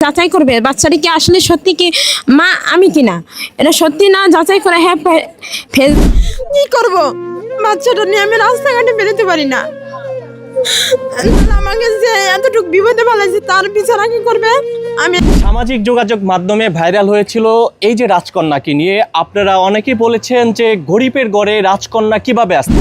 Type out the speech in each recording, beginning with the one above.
যাচাই করবে বাচ্চাটি কি আসলে সত্যি কি মা আমি কি না এটা সত্যি না যাচাই করে? হ্যাঁ ফে- ফেস কি করব? বাচ্চাটা নিয়ে আমি রাস্তাঘাটে বেরোতে পারি না। আমাকে যে এতটুকু বিপদে ফেলেছে তার বিচার কি করবে? আমি সামাজিক যোগাযোগ মাধ্যমে ভাইরাল হয়েছিল এই যে রাজকন্যাকে নিয়ে। আপনারা অনেকেই বলেছেন যে গরিবের গড়ে রাজকন্যা কীভাবে আসছে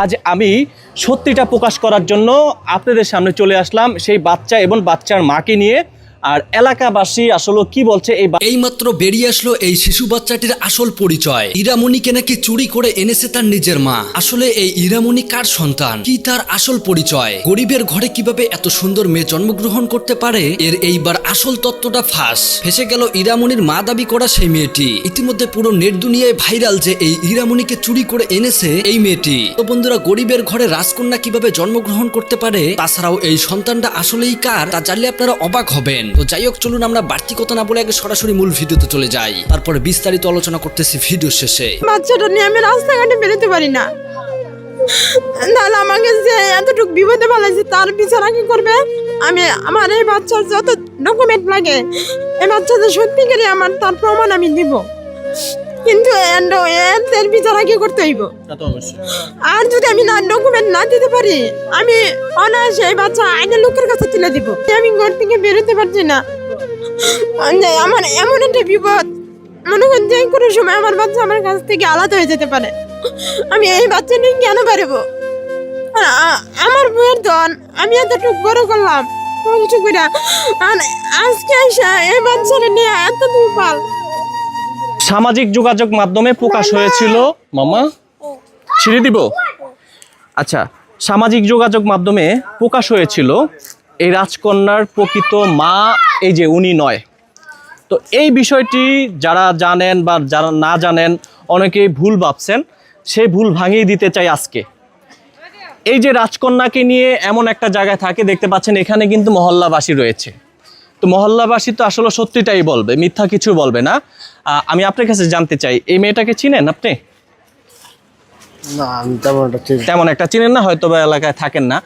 আজ আমি সত্যিটা প্রকাশ করার জন্য আপনাদের সামনে চলে আসলাম। সেই বাচ্চা এবং বাচ্চার মাকে নিয়ে আর এলাকাবাসী আসলে কি বলছে এই বা- এইমাত্র বেরিয়ে আসলো এই শিশু বাচ্চাটির আসল পরিচয়। ইরামণিকে নাকি চুরি করে এনেছে তার নিজের মা। আসলে এই ইরামণি কার সন্তান? কি তার আসল পরিচয়? গরিবের ঘরে কীভাবে এত সুন্দর মেয়ে জন্মগ্রহণ করতে পারে? এর এইবার আসল তত্ত্বটা ফাঁস। ফেসে গেল ইরামণির মা দাবি করা সেই মেয়েটি। ইতিমধ্যে পুরো নেট দুনিয়ায় ভাইরাল যে এই ইরামণিকে চুরি করে এনেছে এই মেয়েটি। তো বন্ধুরা, গরিবের ঘরে রাজকন্যা কীভাবে জন্মগ্রহণ করতে পারে? তাছাড়াও এই সন্তানটা আসলেই কার? তা জানলে আপনারা অবাক হবেন। তো যাই হোক চলুন আমরা বাড়তি কথা না বলে আগে সরাসরি মূল ভিডিওতে চলে যাই। তারপরে বিস্তারিত আলোচনা করতেছি ভিডিও শেষে। বাচ্চাটা নিয়ে আমি রাস্তাঘাটে বেরোতে পারি না। নাহলে আমাকে যে এতটুকু বিপদে ফেলেছে তার বিচার কি করবে? আমি আমার এই বাচ্চার যত ডকুমেন্ট লাগে এই বাচ্চাটা সত্যি করে আমার তার প্রমাণ আমি দিব। কিন্তু এর- বিচার কি করতে হইব। আর যদি আমি না ডকুমেন্ট না দিতে পারি আমি অনায়াসে এই বাচ্চা আইনের লোকের কাছে তুলে দিব। আমি ঘর থেকে বেরোতে পারছি না। আমার এমন একটা বিপদ। মনে করেন যে কোনো সময় আমার বাচ্চা আমার কাছ থেকে আলাদা হয়ে যেতে পারে। আমি এই বাচ্চা নিয়ে কেন পারব আমার বইয়ের দন আমি এতটুকু বড় করলাম। আজকে এসে এই বাচ্চাটা নিয়ে এত দুর্বল। সামাজিক যোগাযোগ মাধ্যমে প্রকাশ হয়েছিল। মামা? ছিঁড়ে দিব? আচ্ছা সামাজিক যোগাযোগ মাধ্যমে প্রকাশ হয়েছিল এই রাজকন্যার প্রকৃত মা এই যে উনি নয়। তো এই বিষয়টি যারা জানেন বা যারা না জানেন অনেকেই ভুল ভাবছেন। সেই ভুল ভাঙিয়ে দিতে চাই আজকে। এই যে রাজকন্যাকে নিয়ে এমন একটা জায়গায় থাকে দেখতে পাচ্ছেন এখানে কিন্তু মহল্লাবাসী রয়েছে। তো মহল্লাবাসী তো আসলে সত্যিটাই বলবে মিথ্যা কিছু বলবে না। আমি আপনার কাছে জানতে চাই এই মেয়েটাকে চিনেন আপনি? না তেমন একটা চিনি চিনেন না হয়তো বা এলাকায় থাকেন না।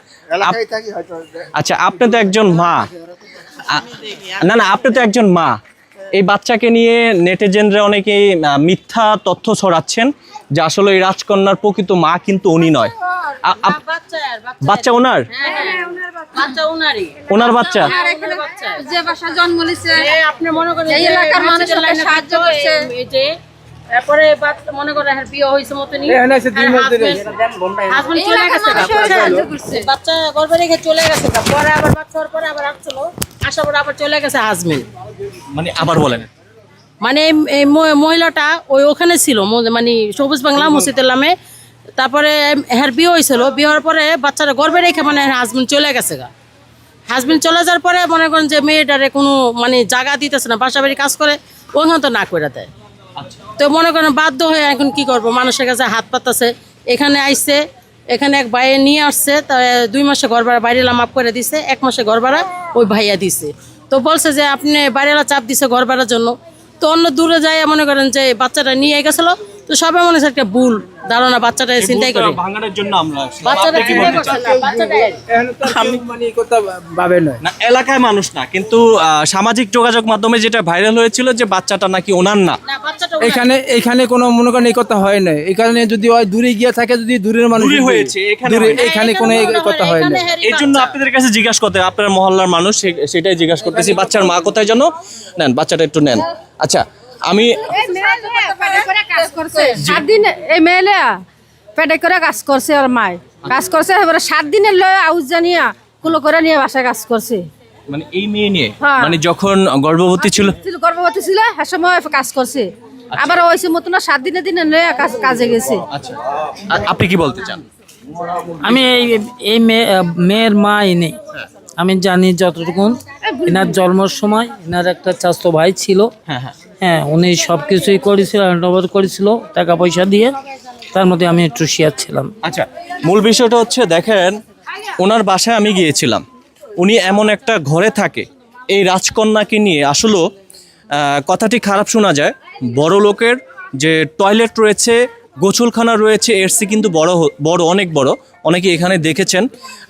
আচ্ছা আপনি তো একজন মা। না না আপনি তো একজন মা। এই বাচ্চাকে নিয়ে নেটিজেনরা অনেকেই মিথ্যা তথ্য ছড়াচ্ছেন। যে আসলে এই রাজকন্যার প্রকৃত মা কিন্তু উনি নয়। বাচ্চা ওনার? ওনার বাচ্চা। যে বাসা জন্ম নিছে। আপনি মনে করেন এলাকার সাহায্য করছে। তারপরে মনে হ্যাঁ বিয়ে হয়েছে বুঝছেন? সাহায্য করছে। বাচ্চা রেখে চলে গেছে পরে আবার বাচ্চা হওয়ার পরে আবার আসছিল আসার পরে আবার চলে গেছে হাজবেন্ড মানে আবার বলেন। মানে এই- মহিলাটা ওই ওখানে ছিল মানে সবুজ বাংলা মসজিদুল্লামে তারপরে হ্যার বিয়ে হয়েছিল বিয়ে হওয়ার পরে বাচ্চাটা গর্ভে রেখে মানে হাজবেন্ড চলে গেছে গা। হাজবেন্ড চলে যাওয়ার পরে মনে করেন যে মেয়েটারে কোনো মানে জায়গা দিতেছে না বাসা বাড়ি কাজ করে ওখানে তো না করে দেয়। তো মনে করেন বাধ্য হয়ে এখন কি করব মানুষের কাছে হাত পাতাছে এখানে আইসে এখানে এক ভাইয়ে নিয়ে আসছে তা দুই মাসে ঘর ভাড়া বাইরেলা মাপ করে দিছে এক মাসে ঘর ভাড়া ওই ভাইয়া দিছে। তো বলছে যে আপনি বাইরেলা চাপ দিছে ঘর ভাড়ার জন্য। তো অন্য দূরে যায় মনে করেন যে বাচ্চাটা নিয়ে গেছিল তো সবাই মনে হচ্ছে একটা ভুল ধারণা বাচ্চাটা চিন্তাই করে। ভাঙানোর জন্য আমরা বাচ্চাটা কি বলতে মানে কথা ভাবে নয়। না এলাকায় মানুষ না কিন্তু সামাজিক যোগাযোগ মাধ্যমে যেটা ভাইরাল হয়েছিল যে বাচ্চাটা নাকি ওনার না। এখানে এখানে কোনো মনে করেন এই কথা হয় না এখানে যদি হয় দূরে গিয়ে থাকে যদি দূরের মানুষ দূরে হয়েছে, এখানে দূরে এখানে কোনো এই কথা হয় না এই জন্য আপনাদের কাছে জিজ্ঞাসা করতে আপনার মহল্লার মানুষ সেটাই জিজ্ঞাসা করতেছি বাচ্চার মা কোথায় জানো নেন বাচ্চাটা একটু নেন। আচ্ছা আমি কাজ করছে। সাত দিন এই মেয়েলে পেটে করে কাজ করছে আর মায়। কাজ করছে এবারে সাত দিনের লয় আউজ জানিয়া কুলো করে নিয়ে বাসায় কাজ করছে। মানে এই মেয়ে নিয়ে? হ্যাঁ। মানে যখন গর্ভবতী ছিল? ছিল গর্ভবতী ছিল সে সময় কাজ করছে। আবার ওই ওইসে মতন সাত দিনে দিনে লয়ে কাজ কাজে গেছে। আচ্ছা। আপনি কি বলতে চান? আমি এই এই মেয়ে মেয়ের মা ইনি আমি জানি যতটুকুন এনার জন্মের সময় এনার একটা চাস্তো ভাই ছিল। হ্যাঁ হ্যাঁ। হ্যাঁ উনি সব কিছুই করেছিল হ্যান্ড করেছিল, টাকা পয়সা দিয়ে। তার মধ্যে আমি একটু শেয়ার ছিলাম। আচ্ছা মূল বিষয়টা হচ্ছে, দেখেন, ওনার বাসায় আমি গিয়েছিলাম। উনি এমন একটা ঘরে থাকে, এই রাজকন্যাকে নিয়ে। আসলে কথাটি খারাপ শোনা যায়, বড় লোকের যে টয়লেট রয়েছে, গোসলখানা রয়েছে, এর চেয়ে কিন্তু বড় বড়, অনেক বড়। অনেকে এখানে দেখেছেন,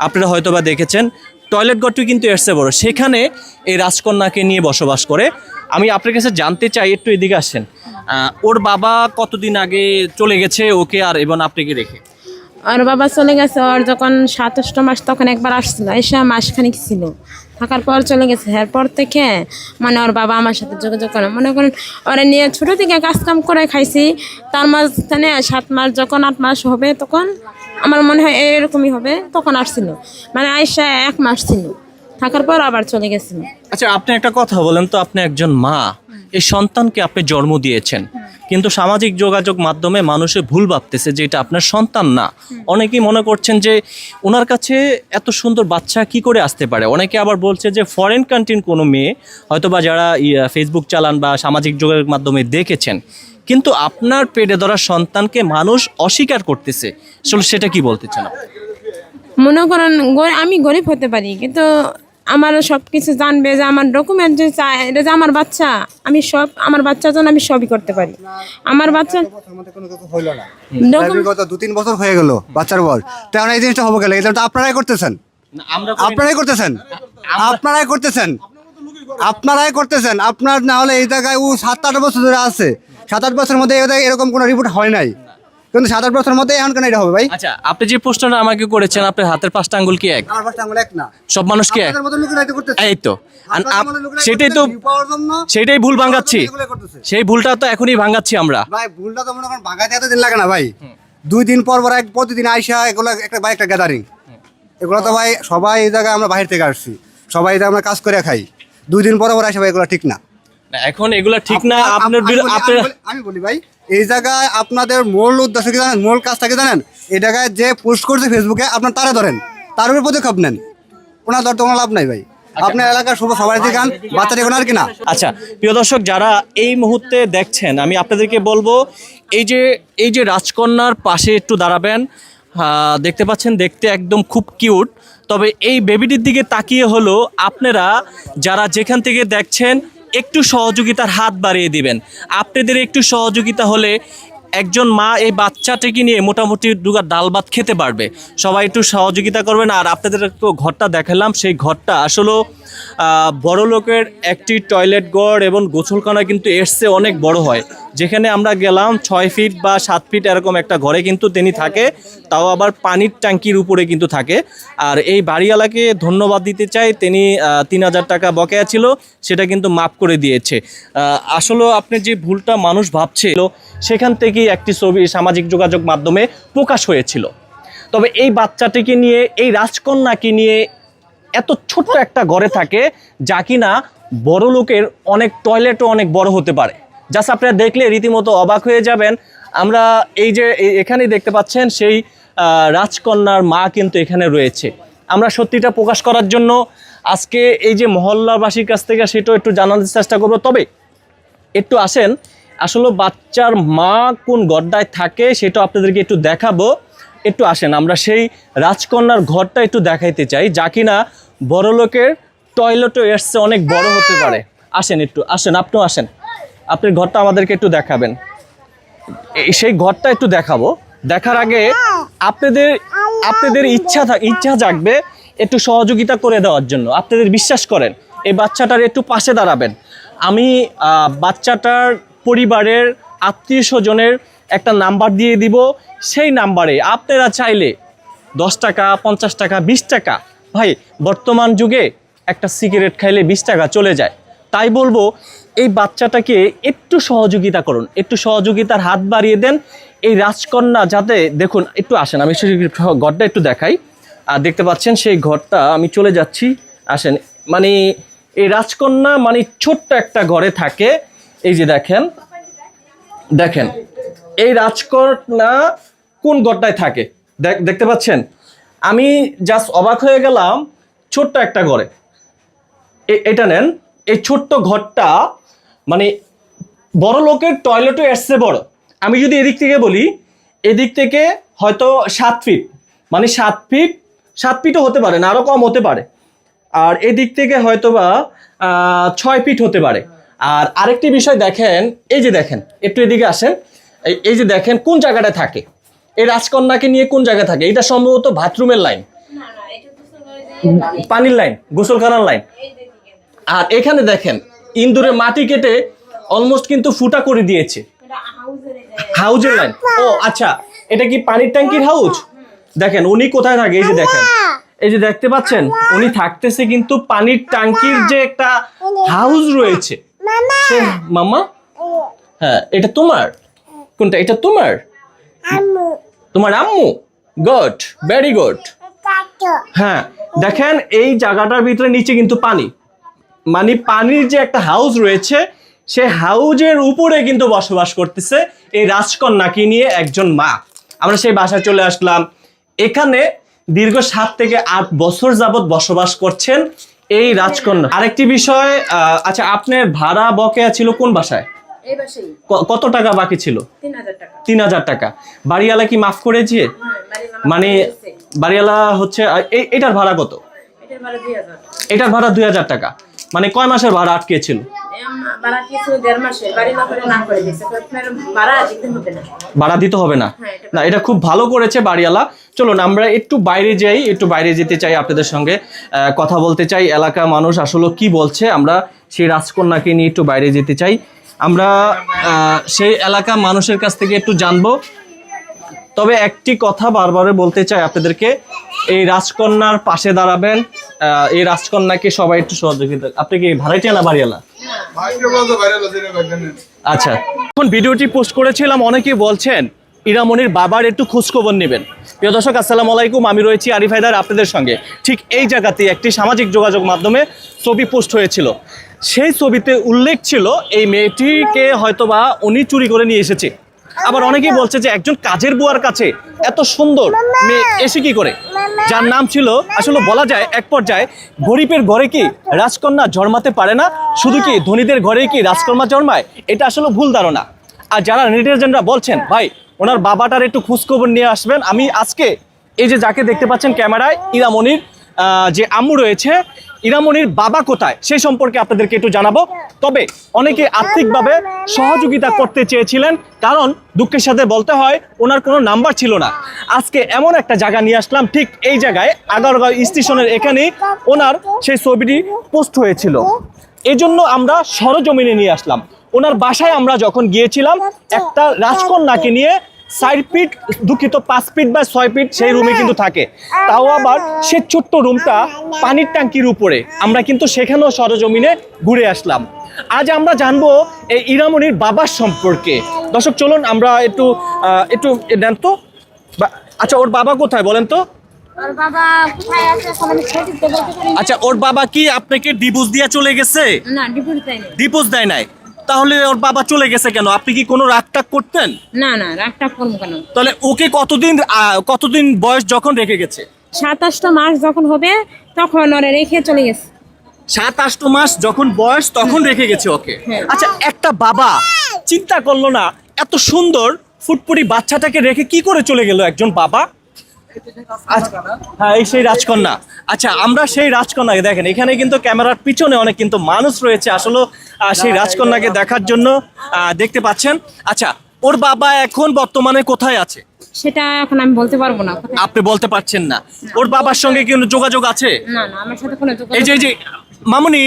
আপনারা হয়তো বা দেখেছেন টয়লেট ঘরটি কিন্তু এসছে বড়। সেখানে এই রাজকন্যাকে নিয়ে বসবাস করে। আমি আপনার কাছে জানতে চাই, একটু এদিকে আসেন। ওর বাবা কতদিন আগে চলে গেছে ওকে আর এবং আপনাকে রেখে? আর বাবা চলে গেছে, ওর যখন সাতাশটা মাস তখন একবার আসছিল, এসে মাসখানিক ছিল। থাকার পর চলে গেছে। এরপর থেকে মানে ওর বাবা আমার সাথে যোগাযোগ করে। মনে করেন, ওরা নিয়ে ছোটো থেকে কাজ কাম করে খাইছি, তার মাঝখানে সাত মাস, যখন আট মাস হবে তখন, আমার মনে হয় এরকমই হবে, তখন আসছিল। মানে আইসা এক মাস ছিল। থাকার পর আবার চলে গেছিল আচ্ছা আপনি একটা কথা বলেন তো আপনি একজন মা এই সন্তানকে আপনি জন্ম দিয়েছেন। কিন্তু সামাজিক যোগাযোগ মাধ্যমে মানুষে ভুল ভাবতেছে যে এটা আপনার সন্তান না। অনেকেই মনে করছেন যে ওনার কাছে এত সুন্দর বাচ্চা কি করে আসতে পারে? অনেকে আবার বলছে যে ফরেন কান্ট্রির কোনো মেয়ে হয়তো বা যারা ইয়া, ফেসবুক চালান বা সামাজিক যোগাযোগ মাধ্যমে দেখেছেন কিন্তু আপনার পেটে ধরা সন্তানকে মানুষ অস্বীকার করতেছে। আসলে সেটা কি বলতে চান আপনি? মনে করেন আমি গরিব হতে পারি কিন্তু আমার সব কিছু জানবে যে আমার ডকুমেন্ট যে চায় এটা যে আমার বাচ্চা আমি সব আমার বাচ্চার জন্য আমি সবই করতে পারি। আমার বাচ্চা হইল না। গত দু তিন বছর হয়ে গেল বাচ্চার বয়স। তেমন এই জিনিসটা হবে গেলে এটা তো আপনারাই করতেছেন। আপনারাই করতেছেন। আপনারাই করতেছেন। আপনারাই করতেছেন। আপনার না হলে এই জায়গায় ও সাত আট বছর ধরে আছে। সাত আট বছরের মধ্যে এরকম কোনো রিপোর্ট হয় নাই। কিন্তু সাত আট বছরের মধ্যে এখন কেন এটা হবে ভাই? আচ্ছা আপনি যে প্রশ্নটা আমাকে করেছেন আপনার হাতের পাঁচটা আঙ্গুল কি এক? আমার পাশে আঙুল এক না। সব মানুষ কি এক? এই তো। সেটাই তো সেটাই ভুল ভাঙাচ্ছি। সেই ভুলটা তো এখনই ভাঙাচ্ছি আমরা। ভাই ভুলটা তো মনে করেন ভাঙাতে এত দিন লাগে না ভাই। দুই দিন পর পর এক প্রতিদিন আইসা এগুলো একটা ভাই একটা গ্যাদারিং এগুলো তো ভাই সবাই এই জায়গায় আমরা বাইরে থেকে আসছি। সবাই এই আমরা কাজ করে খাই। দুই দিন পর পর আসে ভাই এগুলো ঠিক না। এখন এগুলা ঠিক না আপনার- আমি বলি ভাই এই জায়গায় আপনাদের মূল উদ্দেশ্য কি জানেন? মূল কাজটা কি জানেন? এই জায়গায় যে পোস্ট করছে ফেসবুকে আপনার তারা ধরেন। তার উপরে পদক্ষেপ নেন। ওনার ধরতে কোনো লাভ নাই ভাই। আপনার এলাকার শুভ সবাই দেখান বাচ্চা দেখুন আর কি না? আচ্ছা প্রিয় দর্শক যারা এই মুহূর্তে দেখছেন আমি আপনাদেরকে বলব এই যে এই যে রাজকন্যার পাশে একটু দাঁড়াবেন দেখতে পাচ্ছেন দেখতে একদম খুব কিউট তবে এই বেবিটির দিকে তাকিয়ে হলো আপনারা যারা যেখান থেকে দেখছেন একটু সহযোগিতার হাত বাড়িয়ে দিবেন। আপনাদের একটু সহযোগিতা হলে একজন মা এই বাচ্চাটিকে নিয়ে মোটামুটি দুগা ডাল ভাত খেতে পারবে। সবাই একটু সহযোগিতা করবেন আর আপনাদের একটু ঘরটা দেখালাম। সেই ঘরটা আসলে বড় লোকের একটি টয়লেট ঘর এবং গোসলখানা কিন্তু এসছে অনেক বড় হয়। যেখানে আমরা গেলাম ছয় ফিট বা সাত ফিট এরকম একটা ঘরে কিন্তু তিনি থাকে, তাও আবার পানির ট্যাঙ্কির উপরে কিন্তু থাকে। আর এই বাড়িওয়ালাকে ধন্যবাদ দিতে চাই, তিনি তিন হাজার টাকা বকেয়া ছিল, সেটা কিন্তু মাফ করে দিয়েছে। আসলে আপনি যে ভুলটা মানুষ ভাবছিল, সেখান থেকেই একটি ছবি সামাজিক যোগাযোগ মাধ্যমে প্রকাশ হয়েছিল। তবে এই বাচ্চাটিকে নিয়ে, এই রাজকন্যাকে নিয়ে এত ছোট্ট একটা ঘরে থাকে যা কিনা বড় লোকের অনেক টয়লেটও অনেক বড় হতে পারে। জাস্ট আপনারা দেখলে রীতিমতো অবাক হয়ে যাবেন। আমরা এই যে এখানেই দেখতে পাচ্ছেন সেই রাজকন্যার মা কিন্তু এখানে রয়েছে। আমরা সত্যিটা প্রকাশ করার জন্য আজকে এই যে মহল্লাবাসীর কাছ থেকে সেটাও একটু জানানোর চেষ্টা করব। তবে একটু আসেন, আসলে বাচ্চার মা কোন গড্ডায় থাকে সেটা আপনাদেরকে একটু দেখাবো। একটু আসেন, আমরা সেই রাজকন্যার ঘরটা একটু দেখাইতে চাই, যা কিনা বড় লোকের টয়লেটও এসছে অনেক বড় হতে পারে। আসেন একটু, আসেন, আপনিও আসেন। আপনার ঘরটা আমাদেরকে একটু দেখাবেন। সেই ঘরটা একটু দেখাবো। দেখার আগে আপনাদের আপনাদের ইচ্ছা থাক ইচ্ছা জাগবে একটু সহযোগিতা করে দেওয়ার জন্য। আপনাদের বিশ্বাস করেন, এই বাচ্চাটার একটু পাশে দাঁড়াবেন। আমি বাচ্চাটার পরিবারের আত্মীয় স্বজনের একটা নাম্বার দিয়ে দিব, সেই নাম্বারে আপনারা চাইলে দশ টাকা, পঞ্চাশ টাকা, বিশ টাকা, ভাই, বর্তমান যুগে একটা সিগারেট খাইলে বিশ টাকা চলে যায়। তাই বলব, এই বাচ্চাটাকে একটু সহযোগিতা করুন, একটু সহযোগিতার হাত বাড়িয়ে দেন। এই রাজকন্যা যাতে, দেখুন, একটু আসেন, আমি ঘরটা একটু দেখাই। আর দেখতে পাচ্ছেন, সেই ঘরটা, আমি চলে যাচ্ছি, আসেন। মানে এই রাজকন্যা মানে ছোট্ট একটা ঘরে থাকে। এই যে দেখেন দেখেন। এই রাজকন্যা কোন ঘরটায় থাকে? দেখ- দেখতে পাচ্ছেন? আমি জাস্ট অবাক হয়ে গেলাম, ছোট্ট একটা ঘরে। এটা নেন, এই ছোট্ট ঘরটা মানে বড় লোকের টয়লেটও এসছে বড়। আমি যদি এদিক থেকে বলি, এদিক থেকে হয়তো সাত ফিট মানে সাত ফিট সাত ফিটও হতে পারে না আরও কম হতে পারে। আর এদিক থেকে হয়তো বা ছয় ফিট হতে পারে। আর আরেকটি বিষয় দেখেন, এই যে দেখেন, একটু এদিকে আসেন। এই- এই যে দেখেন কোন জায়গাটা থাকে? এই রাজকন্যাকে নিয়ে কোন জায়গায় থাকে? এটা সম্ভবত বাথরুমের লাইন। পানির লাইন গোসলখানার লাইন। আর এখানে দেখেন ইন্দুরে মাটি কেটে অলমোস্ট কিন্তু ফুটা করে দিয়েছে। হাউজের লাইন। ও আচ্ছা এটা কি পানির ট্যাঙ্কির হাউজ? দেখেন উনি কোথায় থাকে? এই যে দেখেন। এই যে দেখতে পাচ্ছেন উনি থাকতেছে কিন্তু পানির ট্যাঙ্কির যে একটা হাউজ রয়েছে। মামা? হ্যাঁ এটা তোমার? কোনটা? এটা তোমার? তোমার আম্মু? গুড ভেরি গুড হ্যাঁ দেখেন এই জায়গাটার ভিতরে নিচে কিন্তু পানি। মানে পানির যে একটা হাউস রয়েছে সে হাউজের উপরে কিন্তু বসবাস করতেছে এই রাজকন্যাকে নিয়ে একজন মা। আমরা সেই বাসায় চলে আসলাম। এখানে দীর্ঘ সাত থেকে আট বছর যাবত বসবাস করছেন এই রাজকন্যা। আরেকটি বিষয় আহ, আচ্ছা আপনার ভাড়া বকেয়া ছিল কোন বাসায়? কত টাকা বাকি ছিল? তিন হাজার টাকা। বাড়িওয়ালা কি মাফ করেছে? মানে বাড়িওয়ালা হচ্ছে এটার ভাড়া কত? এটার ভাড়া দুই হাজার। টাকা। মানে কয় মাসের ভাড়া আটকে ছিল? ভাড়া দিতে হবে না। হবে না? এটা খুব ভালো করেছে বাড়িওয়ালা। চলুন আমরা একটু বাইরে যাই একটু বাইরে যেতে চাই আপনাদের সঙ্গে। কথা বলতে চাই এলাকা মানুষ আসলে কি বলছে? আমরা সেই রাজকন্যাকে নিয়ে একটু বাইরে যেতে চাই। আমরা সেই এলাকা মানুষের কাছ থেকে একটু জানব। তবে একটি কথা বারবার বলতে চাই আপনাদেরকে, এই রাজকন্যার পাশে দাঁড়াবেন এই রাজকন্যাকে সবাই একটু সহযোগিতা আপনি কি ভাড়াটিয়া না বাড়িওয়ালা? আচ্ছা। এখন ভিডিওটি পোস্ট করেছিলাম, অনেকেই বলছেন ইরামনির বাবার একটু খোঁজখবর নেবেন। প্রিয় দর্শক, আসসালামু আলাইকুম। আমি রয়েছি আরিফ হায়দার আপনাদের সঙ্গে। ঠিক এই জায়গাতে একটি সামাজিক যোগাযোগ মাধ্যমে ছবি পোস্ট হয়েছিল। সেই ছবিতে উল্লেখ ছিল এই মেয়েটিকে হয়তোবা উনি চুরি করে নিয়ে এসেছে। আবার অনেকেই বলছে যে একজন কাজের বুয়ার কাছে এত সুন্দর মেয়ে এসে কি করে? যার নাম ছিল, আসলে বলা যায়, এক পর্যায়ে গরিবের ঘরে কি রাজকন্যা জন্মাতে পারে না? শুধু কি ধনীদের ঘরে কি রাজকন্যা জন্মায়? এটা আসলে ভুল ধারণা। আর যারা নেটিজেনরা বলছেন, ভাই, ওনার বাবাটার একটু খোঁজখবর নিয়ে আসবেন। আমি আজকে এই যে যাকে দেখতে পাচ্ছেন ক্যামেরায় ইরামনির যে আম্মু রয়েছে ইরামনির বাবা কোথায় সেই সম্পর্কে আপনাদেরকে একটু জানাব। তবে অনেকে আর্থিকভাবে সহযোগিতা করতে চেয়েছিলেন, কারণ দুঃখের সাথে বলতে হয়, ওনার কোনো নাম্বার ছিল না। আজকে এমন একটা জায়গা নিয়ে আসলাম, ঠিক এই জায়গায়, আগারগাঁও স্টেশনের এখানেই ওনার সেই ছবিটি পোস্ট হয়েছিল। এই জন্য আমরা সরজমিনে নিয়ে আসলাম। ওনার বাসায় আমরা যখন গিয়েছিলাম, একটা রাজকন্যাকে নিয়ে চার ফিট দুঃখিত পাঁচ ফিট বা ছয় ফিট সেই রুমে কিন্তু থাকে। তাও আবার সে ছোট্ট রুমটা পানির ট্যাঙ্কির উপরে। আমরা কিন্তু সেখানেও সরজমিনে ঘুরে আসলাম। আজ আমরা জানব এই ইরামনির বাবার সম্পর্কে। দর্শক চলুন আমরা একটু একটু নেন তো। বা- আচ্ছা ওর বাবা কোথায় বলেন তো? আচ্ছা ওর বাবা কি আপনাকে ডিভোর্স দিয়ে চলে গেছে? না ডিপুটি তাই না ডিভোর্স দেয় নাই। তাহলে ওর বাবা চলে গেছে কেন? আপনি কি কোনো রাগ টাগ করতেন? না না রাগটা করব কেন? তাহলে ওকে কতদিন আহ, কতদিন বয়স যখন রেখে গেছে? সাতাশটা মাস যখন হবে তখন ওরা রেখে চলে গেছে। সাত আষ্ট মাস যখন বয়স তখন রেখে গেছে ওকে? হ্যাঁ। আচ্ছা একটা বাবা চিন্তা করল না এত সুন্দর ফুটপুরি বাচ্চাটাকে রেখে কি করে চলে গেল একজন বাবা? হ্যাঁ এই সেই রাজকন্যা। আচ্ছা আমরা সেই রাজকন্যাকে দেখেন এখানে কিন্তু ক্যামেরার পিছনে অনেক কিন্তু মানুষ রয়েছে আসলে সেই রাজকন্যাকে দেখার জন্য আহ, দেখতে পাচ্ছেন। আচ্ছা ওর বাবা এখন বর্তমানে কোথায় আছে? সেটা এখন আমি বলতে পারব না। আপনি বলতে পারছেন না। ওর বাবার সঙ্গে কি কোনো যোগাযোগ আছে? না না আমার সাথে কোনো যোগাযোগ এই যে এই যে মামুনি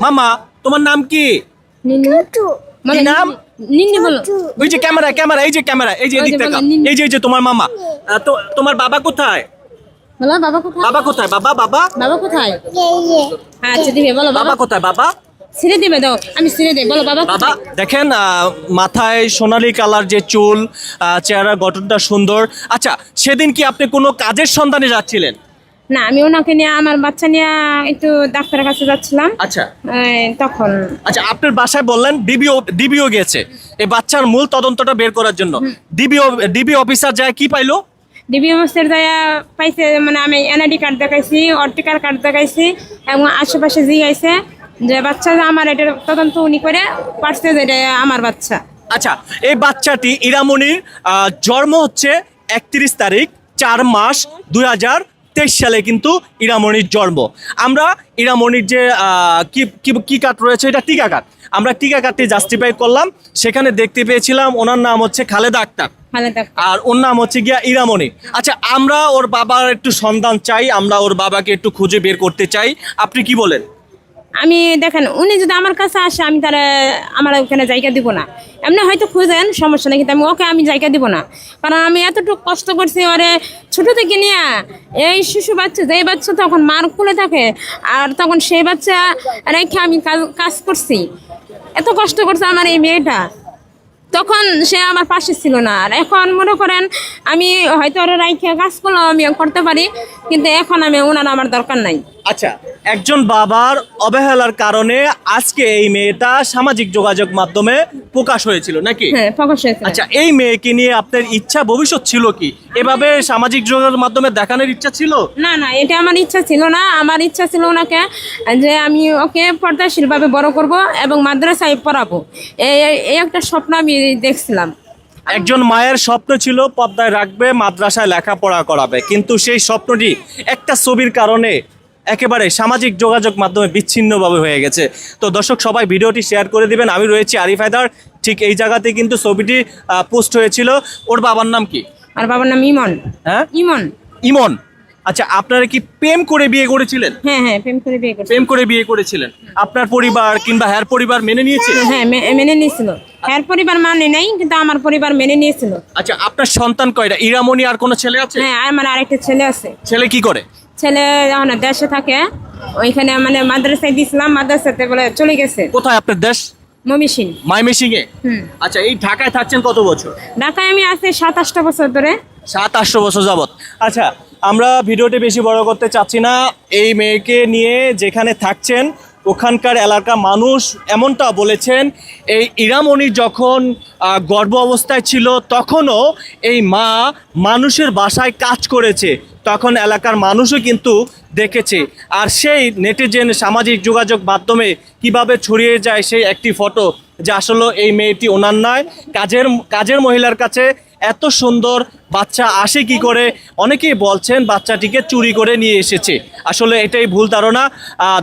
মামা তোমার নাম কি? মানে নাম? নিন্নি বলো ওই যে ক্যামেরা ক্যামেরা এই যে ক্যামেরা এই যে এদিক থেকে। এই যে এই যে তোমার মামা। আহ, তো তোমার বাবা কোথায়? বলো বাবা কোথায়? বাবা কোথায়? বাবা বাবা? বাবা কোথায়? আচ্ছা দিবে বলো বাবা। বাবা কোথায় বাবা? ছিঁড়ে দিবে দাও আমি ছিঁড়ে দিই বলো বাবা বাবা দেখেন আহ, মাথায় সোনালী কালার যে চুল আহ, চেহারা গঠনটা সুন্দর। আচ্ছা সেদিন কি আপনি কোনো কাজের সন্ধানে যাচ্ছিলেন? না আমি ওনাকে নিয়ে আমার বাচ্চা নিয়ে একটু ডাক্তারের কাছে যাচ্ছিলাম। আচ্ছা। তখন। আচ্ছা আপনার বাসায় বললেন ডিবিও ডিবিও গেছে। এই বাচ্চার মূল তদন্তটা বের করার জন্য। ডিবিও ডিবি অফিসার যায় কি পাইলো? ডিবি অবস্থার দয়া পাইছে মানে আমি এনআইডি কার্ড দেখাইছি অর্টিকার কার্ড দেখাইছি এবং আশেপাশে জিগাইছে যে বাচ্চা আমার এটার তদন্ত উনি করে পারছে যে এটা আমার বাচ্চা। আচ্ছা এই বাচ্চাটি ইরামনির জন্ম হচ্ছে একত্রিশ তারিখ চার মাস দুই হাজার তেইশ সালে কিন্তু ইরামণির জন্ম। আমরা ইরামণির যে কি কি- কি কার্ড রয়েছে এটা টিকা আমরা টিকা কার্ডটি জাস্টিফাই করলাম। সেখানে দেখতে পেয়েছিলাম ওনার নাম হচ্ছে খালেদা আক্তার। আর ওর নাম হচ্ছে গিয়া ইরামণি। আচ্ছা আমরা ওর বাবার একটু সন্ধান চাই আমরা ওর বাবাকে একটু খুঁজে বের করতে চাই। আপনি কি বলেন? আমি দেখেন, উনি যদি আমার কাছে আসে, আমি তারা আমার ওখানে জায়গা দিব না। এমনি হয়তো খুঁজেন, সমস্যা নেই, কিন্তু আমি ওকে আমি জায়গা দিব না। কারণ আমি এতটুকু কষ্ট করছি ওরে, ছোট থেকে নিয়ে, এই শিশু বাচ্চা, যেই বাচ্চা তখন মার খুলে থাকে, আর তখন সেই বাচ্চা রেখে আমি কাজ করছি। এত কষ্ট করছে আমার এই মেয়েটা। তখন সে আমার পাশে ছিল না। আর এখন মনে করেন আমি হয়তো ওরা রাইখে কাজ করলেও আমি করতে পারি কিন্তু এখন আমি ওনার আমার দরকার নাই। আচ্ছা একজন বাবার অবহেলার কারণে আজকে এই মেয়েটা সামাজিক যোগাযোগ মাধ্যমে প্রকাশ হয়েছিল নাকি? হ্যাঁ প্রকাশ আচ্ছা এই মেয়েকে নিয়ে আপনার ইচ্ছা ভবিষ্যৎ ছিল কি? এভাবে সামাজিক যোগাযোগ মাধ্যমে দেখানোর ইচ্ছা ছিল? না না এটা আমার ইচ্ছা ছিল না। আমার ইচ্ছা ছিল ওনাকে যে আমি ওকে পর্দাশীলভাবে বড় করব এবং মাদ্রাসায় পড়াবো। এই একটা স্বপ্ন আমি দেখছিলাম। একজন মায়ের স্বপ্ন ছিল পদ্মায় রাখবে মাদ্রাসায় লেখাপড়া করাবে। কিন্তু সেই স্বপ্নটি একটা ছবির কারণে একেবারে সামাজিক যোগাযোগ মাধ্যমে বিচ্ছিন্নভাবে হয়ে গেছে। তো দর্শক সবাই ভিডিওটি শেয়ার করে দিবেন। আমি রয়েছি আরিফ হায়দার। ঠিক এই জায়গাতে কিন্তু ছবিটি পোস্ট হয়েছিল। ওর বাবার নাম কি? আর বাবার নাম ইমন। হ্যাঁ? ইমন। ইমন। আচ্ছা আপনারা কি প্রেম করে বিয়ে করেছিলেন? হ্যাঁ হ্যাঁ প্রেম করে বিয়ে প্রেম করে বিয়ে করেছিলেন। আপনার পরিবার কিংবা হ্যার পরিবার মেনে নিয়েছে? হ্যাঁ মেনে নিয়েছিল। এর পরিবার মানে নাই কিন্তু আমার পরিবার মেনে নিয়েছিল। আচ্ছা আপনার সন্তান কয়টা? ইরামণি আর কোনো ছেলে আছে? হ্যাঁ আমার আরেকটা ছেলে আছে। ছেলে কি করে? ছেলে যখন দেশে থাকে। ওইখানে মানে মাদ্রাসায় দিয়েছিলাম মাদ্রাসাতে বলে চলে গেছে। কোথায় আপনার দেশ? মমিসিন মাইমেসিং এ আচ্ছা এই ঢাকায় থাকছেন কত বছর? ঢাকায় আমি আছি সাতাশটা বছর ধরে। সাত আটশো বছর যাবত আচ্ছা আমরা ভিডিওটি বেশি বড় করতে চাচ্ছি না। এই মেয়েকে নিয়ে যেখানে থাকছেন ওখানকার এলাকা মানুষ এমনটা বলেছেন, এই ইরামণি যখন গর্ভ অবস্থায় ছিল, তখনও এই মা মানুষের বাসায় কাজ করেছে। তখন এলাকার মানুষও কিন্তু দেখেছে। আর সেই নেটিজেন সামাজিক যোগাযোগ মাধ্যমে কীভাবে ছড়িয়ে যায় সেই একটি ফটো, যে আসলে এই মেয়েটি ওনার নয় কাজের কাজের মহিলার কাছে এত সুন্দর বাচ্চা আসে কি করে? অনেকেই বলছেন বাচ্চাটিকে চুরি করে নিয়ে এসেছে। আসলে এটাই ভুল ধারণা।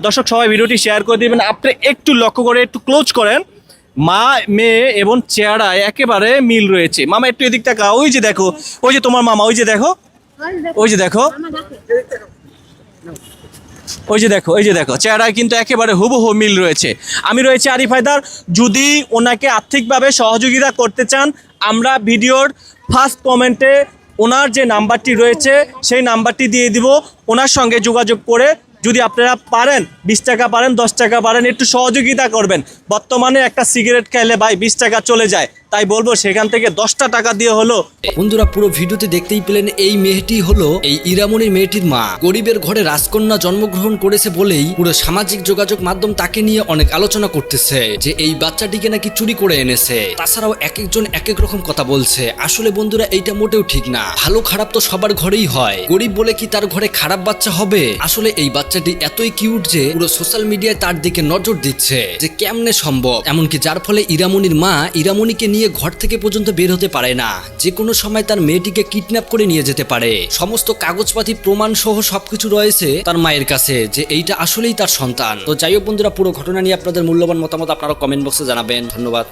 দর্শক, সবাই ভিডিওটি শেয়ার করে দিবেন। আপনি একটু লক্ষ্য করে, একটু ক্লোজ করেন। মা, মেয়ে এবং চেহারায় একেবারে মিল রয়েছে। মামা, একটু এদিক টাকা ওই যে দেখো, ওই যে তোমার মামা, ওই যে দেখো। ওই যে দেখো। ওই যে দেখো, ওই যে দেখো। চেহারায় কিন্তু একেবারে হুবহু মিল রয়েছে। আমি রয়েছে আরিফ হায়দার। যদি ওনাকে আর্থিকভাবে সহযোগিতা করতে চান আমরা ভিডিওর ফার্স্ট কমেন্টে ওনার যে নাম্বারটি রয়েছে, সেই নাম্বারটি দিয়ে দিব। ওনার সঙ্গে যোগাযোগ করে যদি আপনারা পারেন, বিশ টাকা পারেন, দশ টাকা পারেন, একটু সহযোগিতা করবেন। বর্তমানে একটা সিগারেট খেলে ভাই বিশ টাকা চলে যায়। তাই বলব সেখান থেকে দশটা টাকা দিয়ে হলো। বন্ধুরা, পুরো ভিডিওতে দেখতেই পেলেন এই মেয়েটি হলো এই ইরামনির মেয়েটির মা। গরিবের ঘরে রাজকন্যা জন্মগ্রহণ করেছে বলেই পুরো সামাজিক যোগাযোগ মাধ্যম তাকে নিয়ে অনেক আলোচনা করতেছে যে এই বাচ্চাটিকে নাকি চুরি করে এনেছে। তাছাড়াও এক একজন এক এক রকম কথা বলছে। আসলে বন্ধুরা, এইটা মোটেও ঠিক না। ভালো খারাপ তো সবার ঘরেই হয়। গরিব বলে কি তার ঘরে খারাপ বাচ্চা হবে? আসলে এই বাচ্চাটি এতই কিউট যে পুরো সোশ্যাল মিডিয়ায় তার দিকে নজর দিচ্ছে যে কেমনে সম্ভব। এমনকি যার ফলে ইরামনির মা ইরামনিকে নিয়ে ঘর থেকে পর্যন্ত বের হতে পারে না। যে কোনো সময় তার মেয়েটিকে কিডন্যাপ করে নিয়ে যেতে পারে। সমস্ত কাগজপাতি প্রমাণ সহ সবকিছু রয়েছে তার মায়ের কাছে, যে এইটা আসলেই তার সন্তান। তো যাই হোক বন্ধুরা, পুরো ঘটনা নিয়ে আপনাদের মূল্যবান মতামত আপনারা কমেন্ট বক্সে জানাবেন। ধন্যবাদ।